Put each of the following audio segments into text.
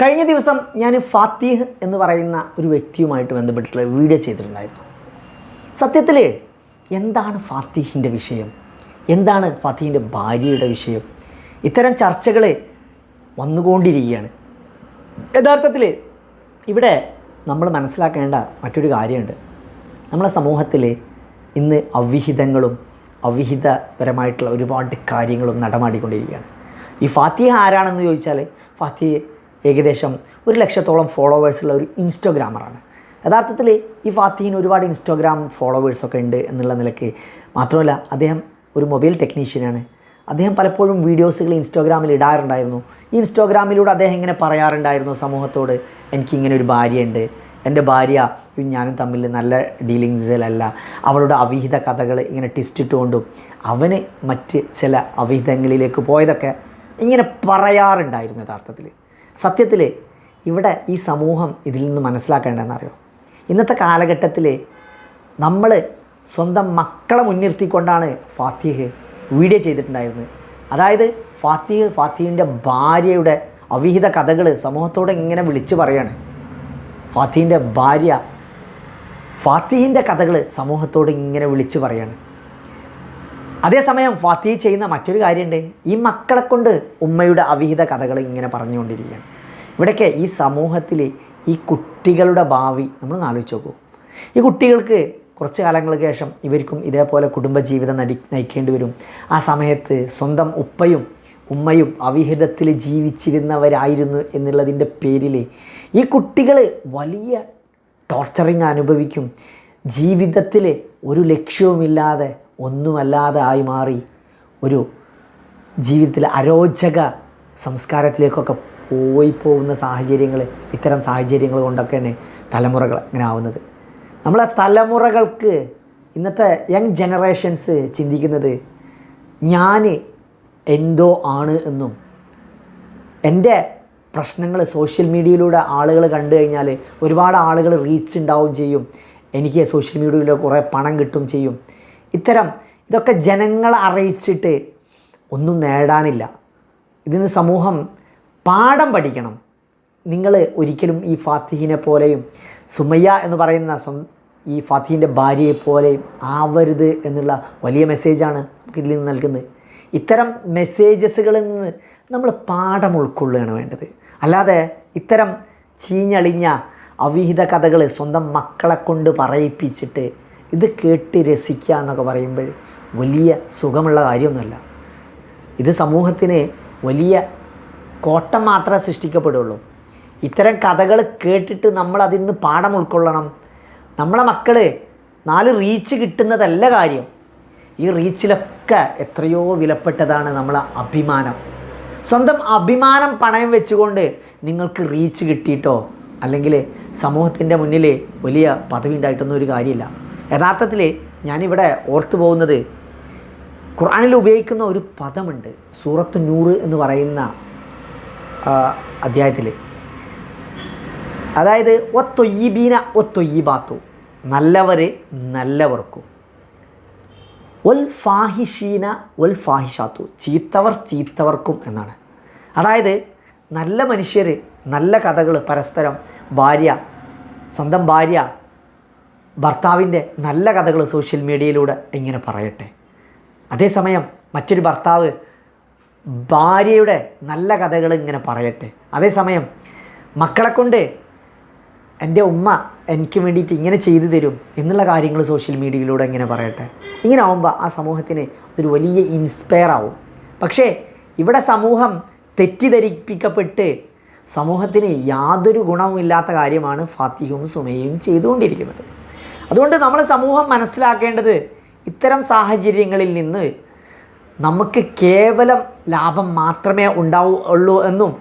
കഴിഞ്ഞ ദിവസം ഞാൻ ഫാത്തിഹ് എന്ന് പറയുന്ന ഒരു വ്യക്തിയുമായിട്ട് ബന്ധപ്പെട്ടിട്ടുള്ള വീഡിയോ ചെയ്തിട്ടുണ്ടായിരുന്നു. സത്യത്തിൽ എന്താണ് ഫാത്തിഹിന്റെ വിഷയം? എന്താണ് ഫാത്തിഹിന്റെ ഭാര്യയുടെ വിഷയം? ഇത്തരം ചർച്ചകൾ വന്നുകൊണ്ടിരിക്കുകയാണ്. യഥാർത്ഥത്തിൽ ഇവിടെ നമ്മൾ മനസ്സിലാക്കേണ്ട മറ്റൊരു കാര്യമുണ്ട്. നമ്മളെ സമൂഹത്തിൽ ഇന്ന് അവിഹിതങ്ങളും അവിഹിതപരമായിട്ടുള്ള ഒരുപാട് കാര്യങ്ങളും നടമാടിക്കൊണ്ടിരിക്കുകയാണ്. ഈ ഫാത്തിഹ ആരാണെന്ന് ചോദിച്ചാൽ ഫാത്തിഹ് ഏകദേശം ഒരു ലക്ഷത്തോളം ഫോളോവേഴ്സുള്ള ഒരു ഇൻസ്റ്റഗ്രാമറാണ്. യഥാർത്ഥത്തിൽ ഈ ഫാത്തിഹിന് ഒരുപാട് ഇൻസ്റ്റാഗ്രാം ഫോളോവേഴ്സൊക്കെ ഉണ്ട് എന്നുള്ള നിലയ്ക്ക് മാത്രമല്ല അദ്ദേഹം ഒരു മൊബൈൽ ടെക്നീഷ്യനാണ്. അദ്ദേഹം പലപ്പോഴും വീഡിയോസുകൾ ഇൻസ്റ്റാഗ്രാമിൽ ഇടാറുണ്ടായിരുന്നു. ഈ ഇൻസ്റ്റാഗ്രാമിലൂടെ അദ്ദേഹം ഇങ്ങനെ പറയാറുണ്ടായിരുന്നു സമൂഹത്തോട് എനിക്കിങ്ങനെ ഒരു ഭാര്യയുണ്ട്. എന്റെ ഭാര്യ ഞാനും തമ്മിൽ നല്ല ഡീലിങ്സിലല്ല അവളുടെ അവിഹിത കഥകൾ ഇങ്ങനെ ടിസ്റ്റിട്ടുകൊണ്ടും അവന് മറ്റ് ചില അവിഹിതങ്ങളിലേക്ക് പോയതൊക്കെ ഇങ്ങനെ പറയാറുണ്ടായിരുന്നു യഥാർത്ഥത്തിൽ സത്യത്തിൽ ഇവിടെ ഈ സമൂഹം ഇതിൽ നിന്ന് മനസ്സിലാക്കേണ്ടതെന്നറിയോ? ഇന്നത്തെ കാലഘട്ടത്തിൽ നമ്മൾ സ്വന്തം മക്കളെ മുൻനിർത്തിക്കൊണ്ടാണ് ഫാത്തിഹ് വീഡിയോ ചെയ്തിട്ടുണ്ടായിരുന്നത്. അതായത് ഫാത്തിഹ് ഫാത്തിഹിന്റെ ഭാര്യയുടെ അവിഹിത കഥകൾ സമൂഹത്തോട് ഇങ്ങനെ വിളിച്ചു പറയാണ്. ഫാത്തിഹിന്റെ ഭാര്യ ഫാത്തിഹിന്റെ കഥകൾ സമൂഹത്തോട് ഇങ്ങനെ വിളിച്ചു പറയാണ്. അതേസമയം ഫാത്തി ചെയ്യുന്ന മറ്റൊരു കാര്യമുണ്ട്. ഈ മക്കളെ കൊണ്ട് ഉമ്മയുടെ അവിഹിത കഥകൾ ഇങ്ങനെ പറഞ്ഞുകൊണ്ടിരിക്കുകയാണ്. ഇവിടെയൊക്കെ ഈ സമൂഹത്തിൽ ഈ കുട്ടികളുടെ ഭാവി നമ്മൾ ആലോചിച്ച് നോക്കൂ. ഈ കുട്ടികൾക്ക് കുറച്ച് കാലങ്ങൾക്ക് ശേഷം ഇവർക്കും ഇതേപോലെ കുടുംബജീവിതം നടി നയിക്കേണ്ടി വരും. ആ സമയത്ത് സ്വന്തം ഉപ്പയും ഉമ്മയും അവിഹിതത്തിൽ ജീവിച്ചിരുന്നവരായിരുന്നു എന്നുള്ളതിന്റെ പേരിൽ ഈ കുട്ടികൾ വലിയ ടോർച്ചറിങ് അനുഭവിക്കും. ജീവിതത്തിൽ ഒരു ലക്ഷ്യവുമില്ലാതെ ഒന്നുമല്ലാതെ ആയി മാറി ഒരു ജീവിതത്തിലെ അരോചക സംസ്കാരത്തിലേക്കൊക്കെ പോയി പോകുന്ന സാഹചര്യങ്ങൾ ഇത്തരം സാഹചര്യങ്ങൾ കൊണ്ടൊക്കെയാണ് തലമുറകൾ ഇങ്ങനെ ആവുന്നത്. നമ്മളെ തലമുറകൾക്ക് ഇന്നത്തെ യങ് ജനറേഷൻസ് ചിന്തിക്കുന്നത് ഞാൻ എന്തോ ആണ് എന്നും എന്റെ പ്രശ്നങ്ങൾ സോഷ്യൽ മീഡിയയിലൂടെ ആളുകൾ കണ്ടു കഴിഞ്ഞാൽ ഒരുപാട് ആളുകൾ റീച്ച് ഉണ്ടാവും ചെയ്യും എനിക്ക് സോഷ്യൽ മീഡിയയിലൂടെ കുറേ പണം കിട്ടും ചെയ്യും. ഇത്തരം ഇതൊക്കെ ജനങ്ങളെ അറിയിച്ചിട്ട് ഒന്നും നേടാനില്ല. ഇതിന് സമൂഹം പാഠം പഠിക്കണം. നിങ്ങൾ ഒരിക്കലും ഈ ഫാത്തിഹിനെ പോലെയും സുമയ്യ എന്ന് പറയുന്ന ഈ ഫാത്തിഹിന്റെ ഭാര്യയെ പോലെയും ആവരുത് എന്നുള്ള വലിയ മെസ്സേജാണ് നമുക്ക് ഇതിൽ നിന്ന് നൽകുന്നത്. ഇത്തരം മെസ്സേജസുകളിൽ നിന്ന് നമ്മൾ പാഠം ഉൾക്കൊള്ളുകയാണ് വേണ്ടത്. അല്ലാതെ ഇത്തരം ചീഞ്ഞളിഞ്ഞ അവിഹിത കഥകൾ സ്വന്തം മക്കളെ കൊണ്ട് പറയിപ്പിച്ചിട്ട് ഇത് കേട്ട് രസിക്കുക എന്നൊക്കെ പറയുമ്പോൾ വലിയ സുഖമുള്ള കാര്യമൊന്നുമല്ല. ഇത് സമൂഹത്തിന് വലിയ കോട്ടം മാത്രമേ സൃഷ്ടിക്കപ്പെടുള്ളൂ. ഇത്തരം കഥകൾ കേട്ടിട്ട് നമ്മൾ അതിൽ നിന്ന് പാഠം ഉൾക്കൊള്ളണം. നമ്മളെ മക്കൾ നാല് റീച്ച് കിട്ടുന്നതല്ല കാര്യം. ഈ റീച്ചിലൊക്കെ എത്രയോ വിലപ്പെട്ടതാണ് നമ്മളെ അഭിമാനം. സ്വന്തം അഭിമാനം പണയം വെച്ചുകൊണ്ട് നിങ്ങൾക്ക് റീച്ച് കിട്ടിയിട്ടോ? അല്ലെങ്കിൽ സമൂഹത്തിന്റെ മുന്നിൽ വലിയ പദവി ഉണ്ടായിട്ടൊന്നും ഒരു കാര്യമില്ല. യഥാർത്ഥത്തിൽ ഞാനിവിടെ ഓർത്തു പോകുന്നത് ഖുർആനിൽ ഉപയോഗിക്കുന്ന ഒരു പദമുണ്ട് സൂറത്ത് നൂറ് എന്ന് പറയുന്ന അധ്യായത്തിൽ. അതായത് ഒത്തൊയ്യീബീന ഒത്തൊയ്യീബാത്തു നല്ലവർ നല്ലവർക്കും. ഒൽ ഫാഹിഷീന ഒൽ ഫാഹിഷാത്തു ചീത്തവർ ചീത്തവർക്കും എന്നാണ്. അതായത് നല്ല മനുഷ്യർ നല്ല കഥകൾ പരസ്പരം ഭാര്യ സ്വന്തം ഭാര്യ ഭർത്താവിന്റെ നല്ല കഥകൾ സോഷ്യൽ മീഡിയയിലൂടെ ഇങ്ങനെ പറയട്ടെ. അതേസമയം മറ്റൊരു ഭർത്താവ് ഭാര്യയുടെ നല്ല കഥകൾ ഇങ്ങനെ പറയട്ടെ. അതേസമയം മക്കളെ കൊണ്ട് എന്റെ ഉമ്മ എനിക്ക് വേണ്ടിയിട്ട് ഇങ്ങനെ ചെയ്തു തരും എന്നുള്ള കാര്യങ്ങൾ സോഷ്യൽ മീഡിയയിലൂടെ ഇങ്ങനെ പറയട്ടെ. ഇങ്ങനെ ആവുമ്പോൾ ആ സമൂഹത്തിന് അതൊരു വലിയ ഇൻസ്പയർ ആവും. പക്ഷേ ഇവിടെ സമൂഹം തെറ്റിദ്ധരിപ്പിക്കപ്പെട്ട് സമൂഹത്തിന് യാതൊരു ഗുണവും ഇല്ലാത്ത കാര്യമാണ് ഫാത്തിഹും സുമയും ചെയ്തുകൊണ്ടിരിക്കുന്നത്. അതുകൊണ്ട് നമ്മൾ സമൂഹം മനസ്സിലാക്കേണ്ടത് ഇത്തരം സാഹചര്യങ്ങളിൽ നിന്ന് നമുക്ക് കേവലം ലാഭം മാത്രമേ ഉണ്ടാവുള്ളൂ എന്നും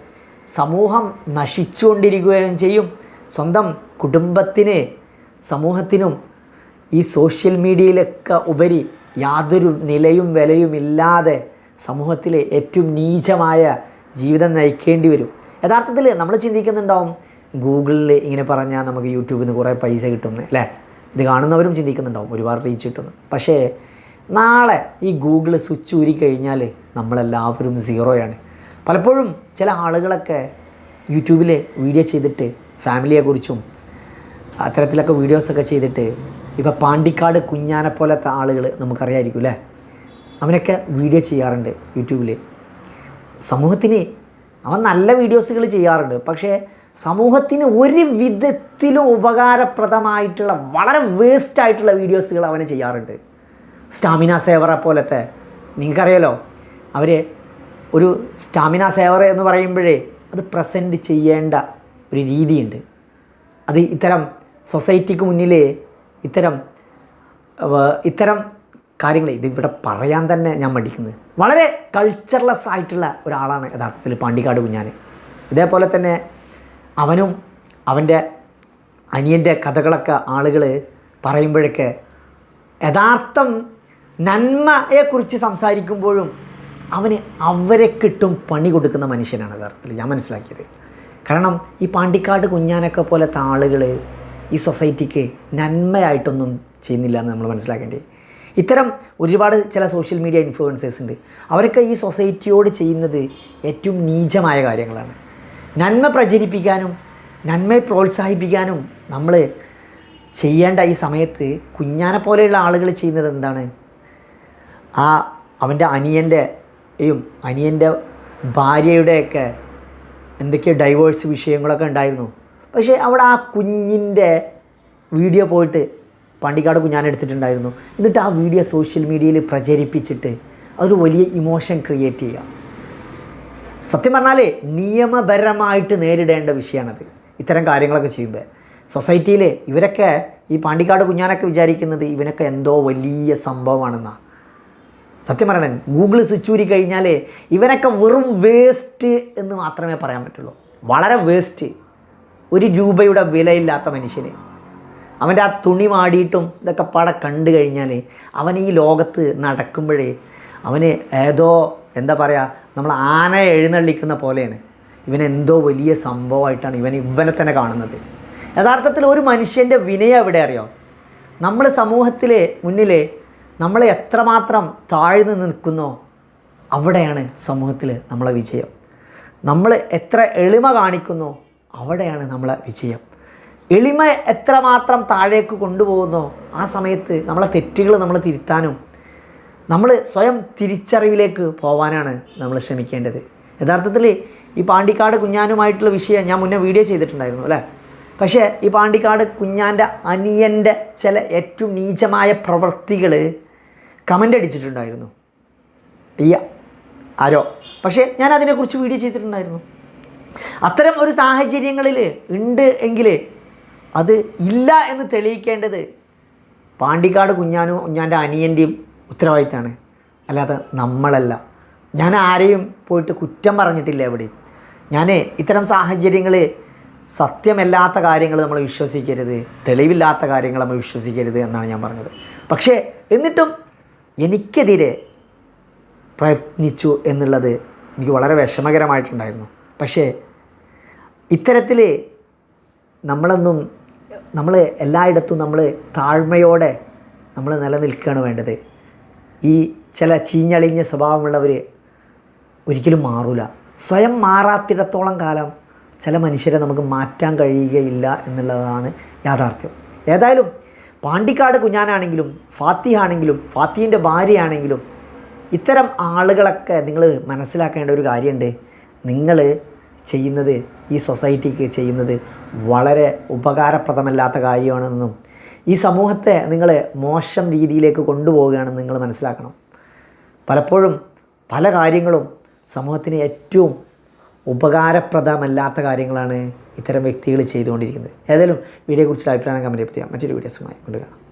സമൂഹം നശിച്ചുകൊണ്ടിരിക്കുകയും ചെയ്യും. സ്വന്തം കുടുംബത്തിന് സമൂഹത്തിനും ഈ സോഷ്യൽ മീഡിയയിലൊക്കെ ഉപരി യാതൊരു നിലയും വിലയും ഇല്ലാതെ സമൂഹത്തിലെ ഏറ്റവും നീചമായ ജീവിതം നയിക്കേണ്ടി വരും. യഥാർത്ഥത്തിൽ നമ്മൾ ചിന്തിക്കുന്നുണ്ടാവും ഗൂഗിളിൽ ഇങ്ങനെ പറഞ്ഞാൽ നമുക്ക് യൂട്യൂബിൽ നിന്ന് കുറേ പൈസ കിട്ടുന്നു അല്ലേ? ഇത് കാണുന്നവരും ചിന്തിക്കുന്നുണ്ടാവും ഒരുപാട് റീച്ച് കിട്ടുന്നു പക്ഷേ നാളെ ഈ ഗൂഗിൾ സ്വിച്ച് ഊരി കഴിഞ്ഞാൽ നമ്മളെല്ലാവരും സീറോയാണ് പലപ്പോഴും ചില ആളുകളൊക്കെ യൂട്യൂബിൽ വീഡിയോ ചെയ്തിട്ട് ഫാമിലിയെക്കുറിച്ചും അത്തരത്തിലൊക്കെ വീഡിയോസൊക്കെ ചെയ്തിട്ട് ഇപ്പോൾ പാണ്ടിക്കാട് കുഞ്ഞാനെ പോലത്തെ ആളുകൾ നമുക്കറിയായിരിക്കും അല്ലേ? അവനൊക്കെ വീഡിയോ ചെയ്യാറുണ്ട് യൂട്യൂബിൽ സമൂഹത്തിന് അവൻ നല്ല വീഡിയോസുകൾ ചെയ്യാറുണ്ട്. പക്ഷേ സമൂഹത്തിന് ഒരു വിധത്തിലും ഉപകാരപ്രദമായിട്ടുള്ള വളരെ വേസ്റ്റ് ആയിട്ടുള്ള വീഡിയോസുകൾ അവന് ചെയ്യാറുണ്ട്. സ്റ്റാമിന സേവറെ പോലത്തെ. നിങ്ങൾക്കറിയാലോ അവർ ഒരു സ്റ്റാമിന സേവർ എന്ന് പറയുമ്പോഴേ അത് പ്രസന്റ് ചെയ്യേണ്ട ഒരു രീതിയുണ്ട്. അത് ഇത്തരം സൊസൈറ്റിക്ക് മുന്നിൽ ഇത്തരം ഇത്തരം കാര്യങ്ങൾ ഇതിവിടെ പറയാൻ തന്നെ ഞാൻ മടിക്കുന്നത് വളരെ കൾച്ചർലെസ് ആയിട്ടുള്ള ഒരാളാണ് യഥാർത്ഥത്തിൽ പാണ്ടിക്കാട് കുഞ്ഞാൻ ഇതേപോലെ തന്നെ അവനും അവന്റെ അനിയന്റെ കഥകളൊക്കെ ആളുകൾ പറയുമ്പോഴൊക്കെ യഥാർത്ഥം നന്മയെക്കുറിച്ച് സംസാരിക്കുമ്പോഴും അവന് അവരെ കിട്ടും പണി കൊടുക്കുന്ന മനുഷ്യനാണ് യഥാർത്ഥത്തിൽ ഞാൻ മനസ്സിലാക്കിയത്. കാരണം ഈ പാണ്ടിക്കാട് കുഞ്ഞാനൊക്കെ പോലത്തെ ആളുകൾ ഈ സൊസൈറ്റിക്ക് നന്മയായിട്ടൊന്നും ചെയ്യുന്നില്ല എന്ന് നമ്മൾ മനസ്സിലാക്കേണ്ടത് ഇത്തരം ഒരുപാട് ചില സോഷ്യൽ മീഡിയ ഇൻഫ്ലുവൻസേഴ്സ് ഉണ്ട്. അവരൊക്കെ ഈ സൊസൈറ്റിയോട് ചെയ്യുന്നത് ഏറ്റവും നീചമായ കാര്യങ്ങളാണ്. നന്മ പ്രചരിപ്പിക്കാനും നന്മയെ പ്രോത്സാഹിപ്പിക്കാനും നമ്മൾ ചെയ്യേണ്ട ഈ സമയത്ത് കുഞ്ഞാനെ പോലെയുള്ള ആളുകൾ ചെയ്യുന്നത് എന്താണ്? ആ അവന്റെ അനിയന്റെയും അനിയന്റെ ഭാര്യയുടെയൊക്കെ എന്തൊക്കെയോ ഡൈവേഴ്സ് വിഷയങ്ങളൊക്കെ ഉണ്ടായിരുന്നു. പക്ഷേ അവിടെ ആ കുഞ്ഞിന്റെ വീഡിയോ പോയിട്ട് പണ്ടിക്കാട് കുഞ്ഞാൻ എടുത്തിട്ടുണ്ടായിരുന്നു. എന്നിട്ട് ആ വീഡിയോ സോഷ്യൽ മീഡിയയിൽ പ്രചരിപ്പിച്ചിട്ട് അതൊരു വലിയ ഇമോഷൻ ക്രിയേറ്റ് ചെയ്യുക. സത്യം പറഞ്ഞാൽ നിയമപരമായിട്ട് നേരിടേണ്ട വിഷയമാണത് ഇത്തരം കാര്യങ്ങളൊക്കെ ചെയ്യുമ്പോൾ സൊസൈറ്റിയിൽ ഇവരൊക്കെ ഈ പാണ്ടിക്കാട് കുഞ്ഞാനൊക്കെ വിചാരിക്കുന്നത് ഇവനൊക്കെ എന്തോ വലിയ സംഭവമാണെന്നാണ് സത്യം പറയണേ ഗൂഗിൾ സ്വിച്ച് ഊരി കഴിഞ്ഞാൽ ഇവനൊക്കെ വെറും വേസ്റ്റ് എന്ന് മാത്രമേ പറയാൻ പറ്റുള്ളൂ. വളരെ വേസ്റ്റ്. ഒരു രൂപയുടെ വിലയില്ലാത്ത മനുഷ്യന്. അവന്റെ ആ തുണി മാടിയിട്ടും ഇതൊക്കെ പാടെ കണ്ടു കഴിഞ്ഞാൽ അവൻ ഈ ലോകത്ത് നടക്കുമ്പോഴേ അവന് ഏതോ എന്താ പറയുക നമ്മൾ ആനയെ എഴുന്നള്ളിക്കുന്ന പോലെയാണ്. ഇവനെന്തോ വലിയ സംഭവമായിട്ടാണ് ഇവൻ ഇവനെ തന്നെ കാണുന്നത്. യഥാർത്ഥത്തിൽ ഒരു മനുഷ്യന്റെ വിനയം എവിടെ അറിയോ? നമ്മൾ സമൂഹത്തിലെ മുന്നിൽ നമ്മൾ എത്രമാത്രം താഴ്ന്നു നിൽക്കുന്നോ അവിടെയാണ് സമൂഹത്തിൽ നമ്മളെ വിജയം. നമ്മൾ എത്ര എളിമ കാണിക്കുന്നു അവിടെയാണ് നമ്മളെ വിജയം. എളിമ എത്രമാത്രം താഴേക്ക് കൊണ്ടുപോകുന്നോ ആ സമയത്ത് നമ്മളെ തെറ്റുകൾ നമ്മൾ തിരുത്താനും നമ്മൾ സ്വയം തിരിച്ചറിവിലേക്ക് പോവാനാണ് നമ്മൾ ശ്രമിക്കേണ്ടത്. യഥാർത്ഥത്തിൽ ഈ പാണ്ടിക്കാട് കുഞ്ഞാനുമായിട്ടുള്ള വിഷയം ഞാൻ മുന്നേ വീഡിയോ ചെയ്തിട്ടുണ്ടായിരുന്നു അല്ലേ? പക്ഷേ ഈ പാണ്ടിക്കാട് കുഞ്ഞാന്റെ അനിയന്റെ ചില ഏറ്റവും നീചമായ പ്രവൃത്തികൾ കമന്റ് അടിച്ചിട്ടുണ്ടായിരുന്നു. ഈ ആരോ? പക്ഷേ ഞാൻ അതിനെക്കുറിച്ച് വീഡിയോ ചെയ്തിട്ടുണ്ടായിരുന്നു. അത്തരം ഒരു സാഹചര്യങ്ങളിൽ ഉണ്ട് എങ്കിൽ അത് ഇല്ല എന്ന് തെളിയിക്കേണ്ടത് പാണ്ടിക്കാട് കുഞ്ഞാനും കുഞ്ഞാന്റെ അനിയന്റെയും ഉത്തരവാദിത്തമാണ് അല്ലാതെ നമ്മളല്ല. ഞാൻ ആരെയും പോയിട്ട് കുറ്റം പറഞ്ഞിട്ടില്ല എവിടെയും. ഞാൻ ഇത്തരം സാഹചര്യങ്ങൾ സത്യമല്ലാത്ത കാര്യങ്ങൾ നമ്മൾ വിശ്വസിക്കരുത്. തെളിവില്ലാത്ത കാര്യങ്ങൾ നമ്മൾ വിശ്വസിക്കരുത് എന്നാണ് ഞാൻ പറഞ്ഞത്. പക്ഷേ എന്നിട്ടും എനിക്കെതിരെ പ്രയത്നിച്ചു എന്നുള്ളത് എനിക്ക് വളരെ വിഷമകരമായിട്ടുണ്ടായിരുന്നു. പക്ഷേ ഇത്തരത്തിൽ നമ്മളൊന്നും നമ്മൾ എല്ലായിടത്തും നമ്മൾ താഴ്മയോടെ നമ്മൾ നിലനിൽക്കുകയാണ് വേണ്ടത്. ഈ ചില ചീഞ്ഞളിഞ്ഞ സ്വഭാവമുള്ളവർ ഒരിക്കലും മാറൂല. സ്വയം മാറാത്തിടത്തോളം കാലം ചില മനുഷ്യരെ നമുക്ക് മാറ്റാൻ കഴിയുകയില്ല എന്നുള്ളതാണ് യാഥാർത്ഥ്യം. ഏതായാലും പാണ്ടിക്കാട് കുഞ്ഞാനാണെങ്കിലും ഫാത്തിഹ ആണെങ്കിലും ഫാത്തിഹിന്റെ ഭാര്യയാണെങ്കിലും ഇത്തരം ആളുകളൊക്കെ നിങ്ങൾ മനസ്സിലാക്കേണ്ട ഒരു കാര്യമുണ്ട്. നിങ്ങൾ ചെയ്യുന്നത് ഈ സൊസൈറ്റിക്ക് ചെയ്യുന്നത് വളരെ ഉപകാരപ്രദമല്ലാത്ത കാര്യമാണെന്നും ഈ സമൂഹത്തെ നിങ്ങൾ മോശം രീതിയിലേക്ക് കൊണ്ടുപോവുകയാണെന്ന് നിങ്ങൾ മനസ്സിലാക്കണം. പലപ്പോഴും പല കാര്യങ്ങളും സമൂഹത്തിന് ഏറ്റവും ഉപകാരപ്രദമല്ലാത്ത കാര്യങ്ങളാണ് ഇത്തരം വ്യക്തികൾ ചെയ്തുകൊണ്ടിരിക്കുന്നത്. ഏതായാലും വീഡിയോയെക്കുറിച്ചുള്ള അഭിപ്രായം കമന്റ് ചെയ്യാം മറ്റൊരു വീഡിയോസുമായി കൊണ്ടുവരാം